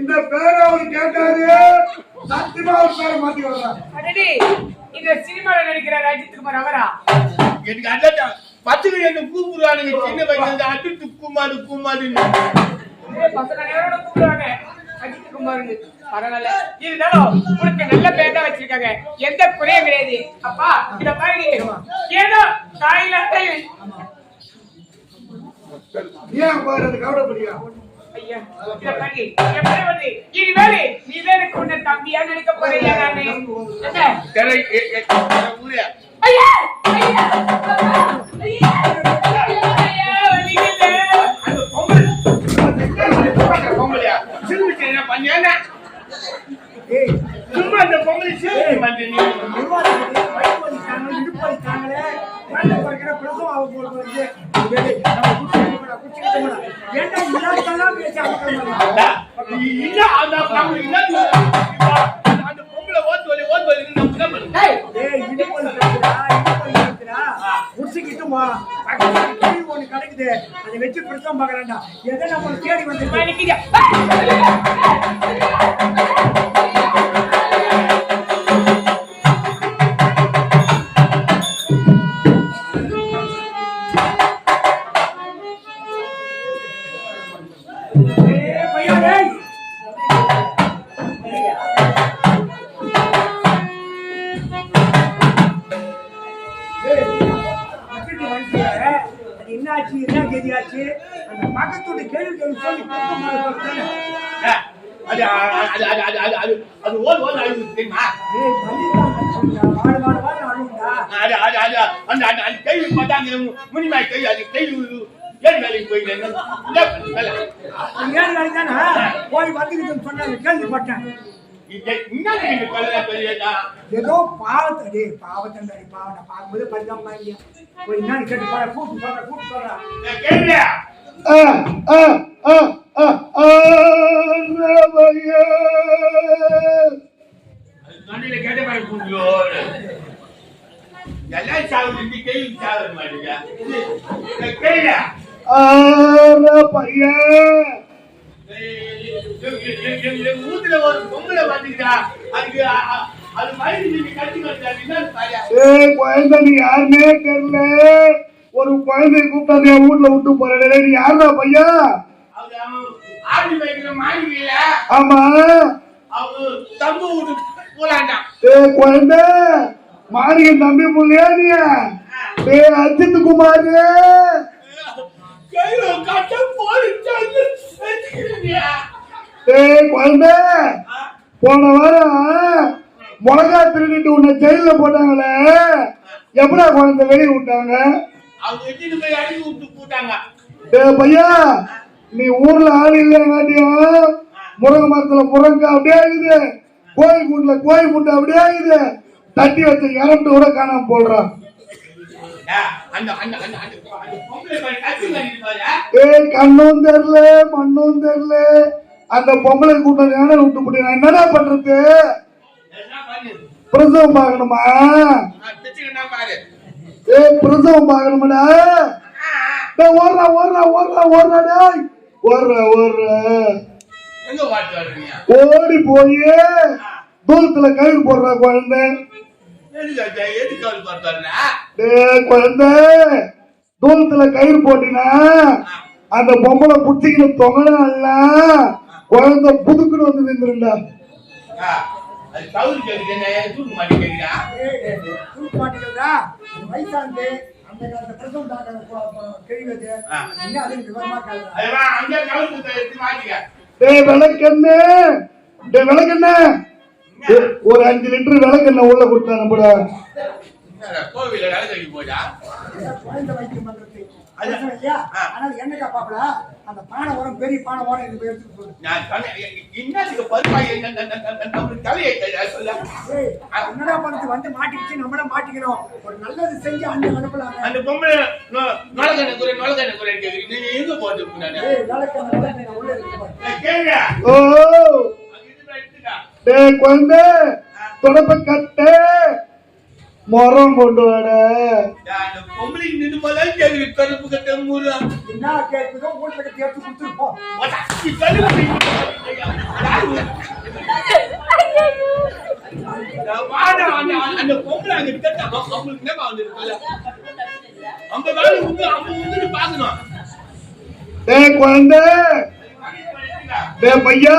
இந்த பேரை அவர் கேட்டாரு. சத்தியமா அவர் பேரை மாத்தி வர்றாரு. அடடி இந்த சினிமால நடிக்கிற அஜித் குமார் அவரா? எனக்கு அதான் பத்துக்கு என்ன கூப்பிடுவானுங்க சின்ன அந்த அட்டு குமாரு குமாருன்னு ஏய், பசங்க நேரோட கூப்பிடுவாங்க. அஜித் குமார்னு. பரவாயில்ல. இருந்தாலும் உனக்கு நல்ல பேர் தான் வச்சிருக்காங்க. எந்த குறையும் கிடையாது. அப்பா இந்த மாதிரி ஏதோ தாயில ஏன் பாரு அது கவலைப்படியா? ஐயா இனிமேல் நீ தான் எனக்கு உன்னை தம்பியா நினைக்க போறியா நானு. ஐயா ஐயா வலிக்குது. அந்த பொங்கல் அந்த பொங்கலையா சிறுமிச்சு என்ன பண்ணியானா ஏய் சும்மா அந்த பொங்கலை சிறுமி பண்ணி இல்ல அந்த பொங்கல் இல்ல அந்த பொங்கலை ஓட்டு வலி ஓட்டு வலி நம்ம தான் பண்ணணும். ஏய், வச்சு பிரசவம் பாக்குறேன்டா எதை நம்ம தேடி வந்து அது ஓடு ஓடு அழுகுது தெரியுமா? அது அது அது அந்த அந்த அந்த கேள்வி பார்த்தாங்க முனிமாய் கேள்வி அது கேள்வி ஏன் வேலைக்கு போயிட்டு வேலை ஏழு நாளைக்கு தானே? போய் வந்துக்கிட்டு சொன்னாங்க கேள்விப்பட்டேன். என்ன ஏதோ பார்க்கும்போது பரிதாபம் கேட்டு போற கூட்டு போற போற கேள்வியா ஒரு பொங்கலை வந்துக்கிட்டா அதுக்கு அது கட்டி தெரியல ஒரு குழந்தைய கூப்பிட்டு என் வீட்டுல விட்டு போறேன். நீ யாருடா பையா? ஆமா. தம்பு விட்டு போலாண்டா ஏய் குழந்தை தம்பி புள்ளையா நீ? ஏய் அஜித் குமார். குழந்தை போன வாரம் மிளகா திருடிட்டு உன்னை ஜெயில போட்டாங்களே. எப்படா குழந்தை வெளியே விட்டாங்க? அவங்க போய் அடிச்சு விட்டு போட்டாங்க. ஏய் பையா நீ ஊர்ல ஆள் இல்லைங்காட்டியும் முருங்கை மரத்துல முருங்கை அப்படியே இருக்குது. கோழி கூண்டுல கூண்டு அப்படியே இருக்குது. தட்டி வச்ச இறந்து கூட காணாம போடுறான். ஏய் கண்ணும் தெரியல மண்ணும் தெரியல. அந்த பொம்பளை கூட்டம் யானை விட்டு போட்டு நான் என்னடா பண்றது? பிரசவம் பார்க்கணுமா? ஏய் பிரசவம் பார்க்கணுமாடா. ஓடுறா ஓடுறா ஓடுறா ஓடுறா டேய். ஓடுறா ஓடுறா? ஓடி போய் தூரத்துல கயிறு போடுறா குழந்தை. குழந்தை தூரத்துல கயிறு போட்டினா அந்த பொம்பளை புடிச்சிக்கிட்டு தொங்கலாம் குழந்தை புதுக்குன்னு வந்து நின்றுண்டா ஆ, அது தவறு கேக்குது, தூக்க? தூக்கு மாட்டீங்களா வயசாந்து அந்த காலத்துல பிரசவம் டாக்டர் கேள்வி. என்ன அது விவரமா கேளுங்க அங்கே மாட்டிக்க. டேய் விளக்கெண்ணு டேய் விளக்கெண்ணு ஒரு அஞ்சு லிட்டர் விளக்கெண்ண உள்ள கொடுத்தா நம்மட என்னடா, கோவில்ல வேலை கட்டி போச்சா? குழந்தை வைத்தியம் பண்றது அது- இல்லையா. ஆனால் என்னக்கா பாப்பல அந்த பானை உரம் பெரிய பானை உரம் இது போய் எடுத்துட்டு போகுது. நான் சொன்னேன், எ- எ- என்னத்துக்கு பருப்பாய் என்ன- என்ன- என்ன- என்ன- நம்மளுக்கு தலையை சொல்ல. என்னடா பண்ணுறது வந்து மாட்டிக்கிச்சு நம்மள மாட்டிக்கணும். ஒரு நல்லது செஞ்சு அண்ணன் அனுப்பலாங்க அந்த பொம்பளை நொ- நொலகண்ண குறை, குறைன்னு கேக்குது. நீங்க எங்க. ஓ. டேய் குழந்தை தொடப்ப கட்ட. மரம் கொண்டு வாட. அந்த பொம்பளைக்கு நின்று பார்த்தா கேள்வி? கருப்பு கட்ட மூறா. என்ன கேட்குதோ உங்களுக்கு கேட்டு கொடுத்துருப்போம் அந்த பொம்பளை அங்க கேட்டா அவங்களுக்கு என்ன வந்துருக்கல அவங்க அவங்க உண்டு பாக்கணும் டே குழந்தை. டே பையா.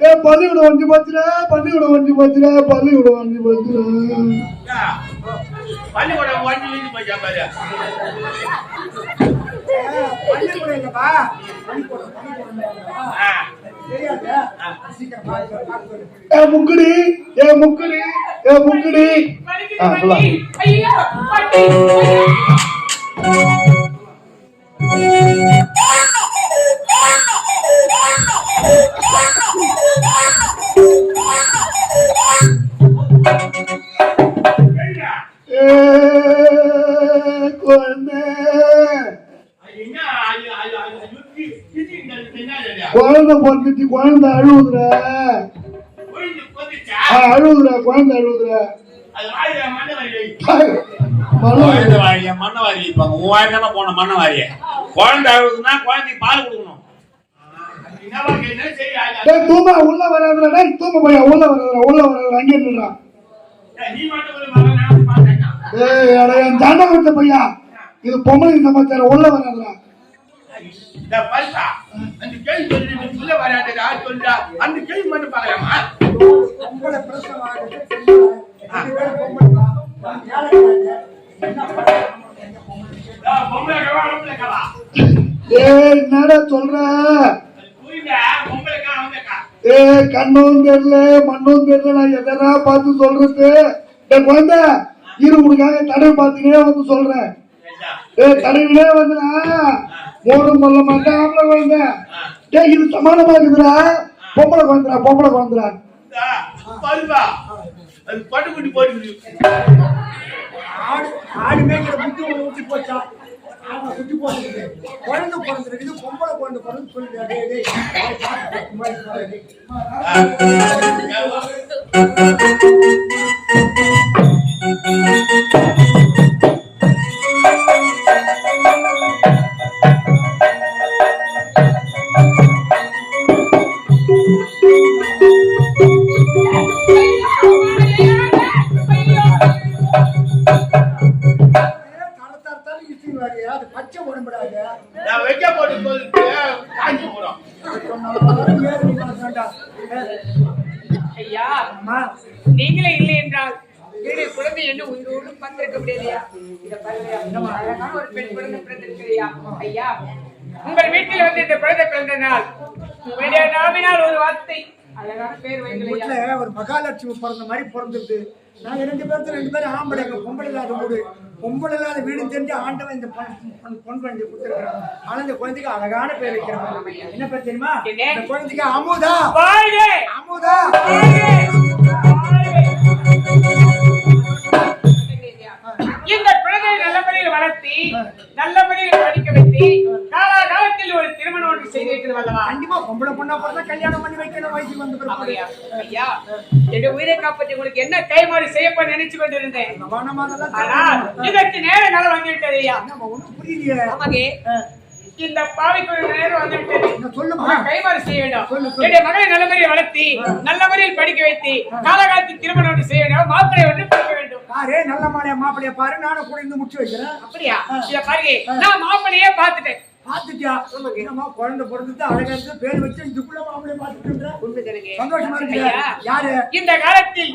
டேய் பள்ளிக்கூடம் வந்து போச்சுடா பள்ளிக்கூடம் வந்து போச்சுடா பள்ளிக்கூடம் வந்து போச்சுடா யா, பள்ளிக்கூடம் வண்டி இழுத்து போச்சா பாரு ஏ முக்குடி ஏ முக்குடி ஏ முக்குடி. ஆ. குழந்தை குழந்தை அழுவுதுடா. கொழுந்து? ஆ, அழுவுதுடா குழந்தை அழுவுதுடா. அது வாயில மண்ணை வாரி வை. மழை குழந்தை வாரிய மண்ணை வாரி வைப்பாங்க. வாரி தானே போன மண்ணை வாரிய. குழந்தை அழுகுதுன்னா குழந்தைக்கு பால் கொடுக்கணும். தூமா உள்ள வராதுடா. தூமா பையா உள்ள வராதுடா உள்ள வராதுடா. அங்கே நீ மட்டும் என் ஜாண்டா வச்ச பையா இது பொம்பளை சமாச்சாரம் உள்ள வராதுடா இந்த பல்பா, அந்த கேள்வி சொல்லி நீ உள்ள சொல்றா. அந்த கேள்வி மட்டும் பார்க்கலாமா? கவா. ஏய் என்னடா சொல்ற? ஏய் கண்ணும் தெரியல மண்ணும் தெரியல நான் எதனா பார்த்து சொல்றது டேய் குழந்தை இரு உனக்காக தடவை பார்த்துக்கினே வந்து சொல்றேன். ஏய் தடவினே வந்துனா மூடும் சொல்ல மாட்டேன் ஆம்பளை குழந்தை டேய் இது சமானமா இருக்குதுடா பொம்பளை குழந்தைடா பொம்பளை குழந்தைடா அது பட்டுக்குட்டி போட்டுக்குது. ஆடு ஆடு மேய்க்கிற போச்சா ஆமா சுட்டி போட்டுருக்கு குழந்தை பிறந்திருக்குது பொம்பளை குழந்தை பிறந்து சொல்லிட்டு ஐயா அம்மா நீங்களே இல்லை என்றால் என்னுடைய குழந்தை என்ன உயிரோடு பார்த்திருக்க முடியலையா இந்த பாருங்க நம்ம அழகான ஒரு பெண் குழந்தை பிறந்திருக்கிறியா? ஐயா உங்கள் வீட்டில் வந்து இந்த குழந்தை பிறந்த நாள் உங்களுடைய நாவினால் ஒரு வார்த்தை அழகான பேர் வைங்களையா ஒரு மகாலட்சுமி பிறந்த மாதிரி பிறந்திருக்கு. நாங்க ரெண்டு பேர்த்து ரெண்டு பேரும் ஆம்பளைங்க பொம்பளை இல்லாத வீடு பொம்பளை இல்லாத வீடு தெரிஞ்சு ஆண்டவன் இந்த பொன் பொன்- பொன் குழந்தை கொடுத்துருக்கான் ஆனா இந்த குழந்தைக்கு அழகான பேர் வைக்கிறான். என்ன பேர் தெரியுமா? இந்த குழந்தைக்கு அமுதா. அமுதா. இந்த குழந்தையை நல்ல முறையில் வளர்த்தி நல்ல முறையில் படிக்க வைத்து ஒரு திருமணம் ஒன்று செய்து வைக்கிறது அல்லவா கண்டிப்பா பொம்பளை பொண்ணா பிறந்தா கல்யாணம் பண்ணி வைக்கணும் வயசுக்கு வந்து பிறகு? ஐயா என்னுடைய உயிரை காப்பாற்றி உங்களுக்கு என்ன கைமாறு செய்யப்ப நினைச்சு கொண்டிருந்தேன். இதற்கு நேர காலம் வந்துவிட்டது ஐயா. நம்ம ஒண்ணும் புரியலையே. ஆமாங்க. இந்த பாவைக்கு நேரம் வந்துவிட்டது சொல்லுமா? கைமாறு செய்ய வேண்டும். என்னுடைய நல்ல முறையில் வளர்த்தி நல்ல முறையில் படிக்க வைத்து காலகாலத்தில் திருமணம் ஒன்று செய்ய வேண்டும். ஒன்று படிக்க வேண்டும். பாரு நல்ல மாலையா மாப்பிளைய பாரு நானும் கூட இருந்து முடிச்சு வைக்கிறேன். அப்படியா? இத பாருங்க. நான் மாப்பிள்ளையே பார்த்துட்டேன். பாத்துட்டியா என்னம்மா குழந்தை பிறந்தது அழகா இருந்து பேர் வச்சு இதுக்குள்ள மாப்பிளைய பாத்துட்டு. சந்தோஷமா இருக்கு யாரு? இந்த காலத்தில்.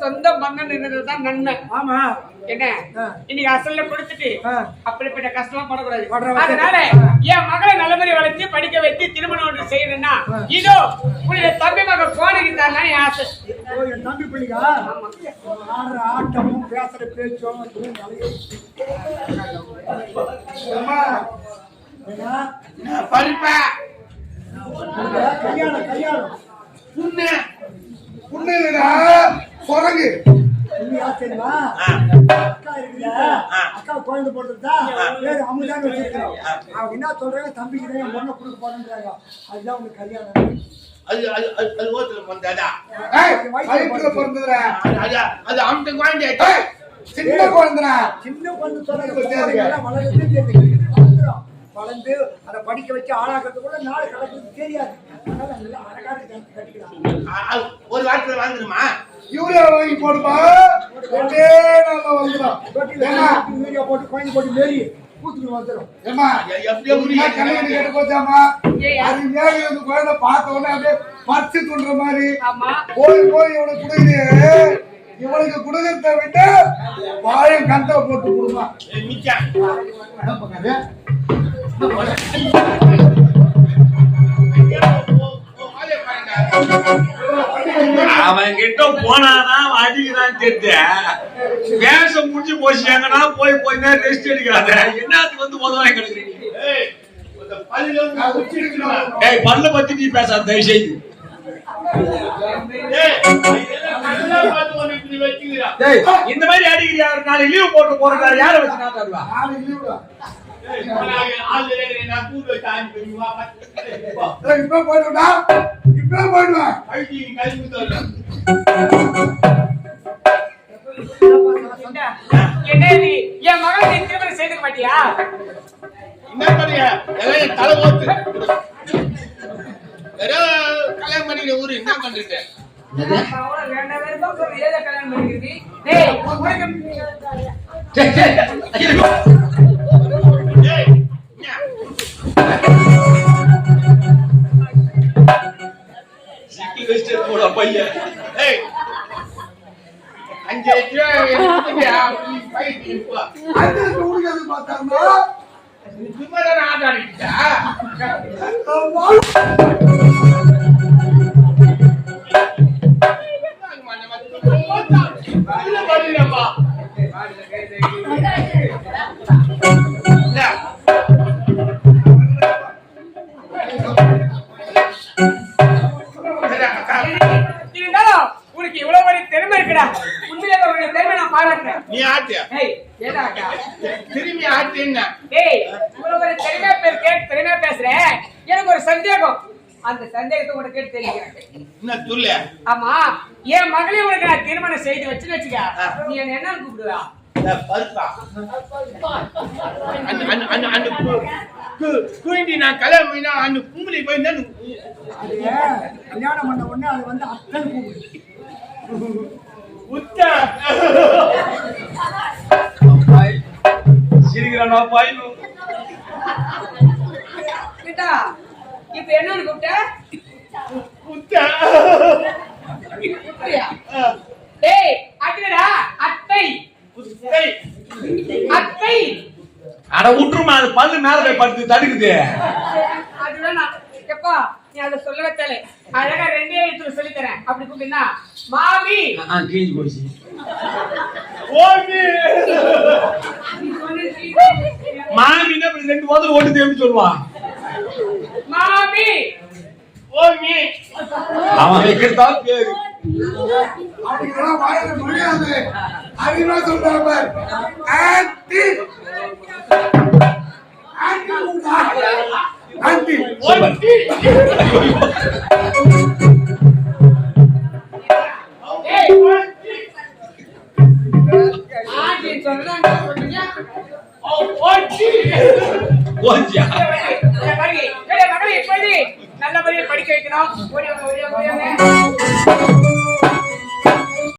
சொந்த மன்னன் இருந்ததுதான் நன்மை ஆமா. என்ன. இன்னைக்கு அசல்ல கொடுத்துட்டு. அப்படிப்பட்ட கஷ்டமா படக்கூடாது. அதனால என் மகளை நல்ல முறை வளர்த்து படிக்க வைத்து திருமணம் ஒன்று செய்யணும்னா இதோ உன்னுடைய தம்பி மகன் போனுக்கு தான் என் ஆசை. என் தம்பி பிள்ளைங்க ஆடுற ஆட்டமும் பேசுற பேச்சும் இந்த கல்யாணம் கல்யாணம். புண்ணு. யார் தெரியுமா? ஆ, அக்கா குழந்தை போட்டுருந்தா பேரு அமுதான்னு வச்சிருக்கிறோம். அவங்க என்ன சொல்றாங்க? தம்பிக்கு தான் என் பொண்ணை கொடுக்க போறேன்றாங்க. அதுதான் உங்களுக்கு கல்யாணம். அது அது அது ஓத்துல ஏய் வயிற்றுல பிறந்ததுடா. அது அந்த குழந்தை சின்ன குழந்தைடா. சின்ன குழந்தை சொல்றாங்க வளர்ந்து அதை படிக்க வச்சு தெரியாது. நல்லா அழகாக கட்டிக்கலாம் அ- அ- ஒரு வாரத்துல வாங்குறோமா யூரியா வாங்கி போடுப்பா ரெண்டே நாள்ல யூரியா போட்டு கோயில் போட்டு மேரி கூத்துட்டு வந்துடும் ஏமா எப்படியோ கல்யாணம் கேட்டு போச்சாமா. அது மேலே அந்த குழந்தை பார்த்த உடனே அப்படியே பறிச்சு துண்டுற மாதிரி. போய் போய் இவனுக்கு கொடுக்குறியே? இவனுக்கு கொடுக்கறத விட்டு வாழையும் கந்தல போட்டு கொடுமா. அவன் கிட்ட போனாதான் அடிக்கிறான் தெரிஞ்ச வேஷம் முடிஞ்சு போச்சுங்கன்னா போய் போய் நேரம் ரெஸ்ட் எடுக்காத என்னத்துக்கு வந்து உதவாங்க கிடக்குறீங்க? ஏய், பல்ல பத்தி நீ பேசாத தயவு செய்து இந்த மாதிரி அடிக்கிற யாரு? நாளைக்கு லீவ் போட்டு போறதா யாரை வச்சு நான் இப்ப நான் இப்ப போயிடுவேன் என்ன நீ என் நீ திருமணம் செய்துக்க மாட்டியா என்ன பண்ணுங்க எல்லாம் தலை கல்யாணம் பண்ணிக்கிற ஊரு என்ன பண்றீங்க கல்யாணம் பையன். ஊருக்கு பார்த்தாருன்னா நீ சும்மா தானே பாராட்டுறேன் நீ ஆட்டு. ஏய் ஏதாக்கா திரும்பி ஆட்டு என்ன? டேய் இவ்வளவு பெரிய திறமையா பேர் கேட்டு திறமையா பேசுறேன். எனக்கு ஒரு சந்தேகம். அந்த சந்தேகத்தை உனக்கு கேட்டு தெரிவிக்கிறேன். துல்ல ஆமா என் மகளே உனக்கு நான் திருமணம் செய்து வச்சுன்னு வச்சுக்க. நீ என்ன என்ன கூப்பிடுவா? பருப்பா. அந்த அந்த அந்த அந்த கு- கு- குயிண்டி நான் கல்யாணம் பண்ணினா அந்த கும்பலி போய் கல்யாணம் பண்ண உடனே அது வந்து உத்தா. சிரிக்கிறானா பாயினும் கிட்டா இப்ப என்னன்னு கூப்பிட்ட? டேய் அட்டடா அத்தை. உத்தை அத்தை. அட விட்டுருமா அது பல்லு மேல போய் படுத்து தடுக்குது. அதுதான் நான் எப்பா நீ அதை சொல்ல வச்சாலே அழகா ரெண்டே எழுத்து சொல்லி தரேன் அப்படி கூப்பிட்டா மாமி. கிழிஞ்சு போச்சு ஓமி சொன்னது மாமின்னா இப்படி ரெண்டு போதும் ஓட்டு எப்படி சொல்லுவான் மாமி. ஓமி. அவன் வைக்கிறதா பேரு. அப்படிங்கலாம் வாயில முடியாது அறிவா சொல்றாங்க? ஆன்டி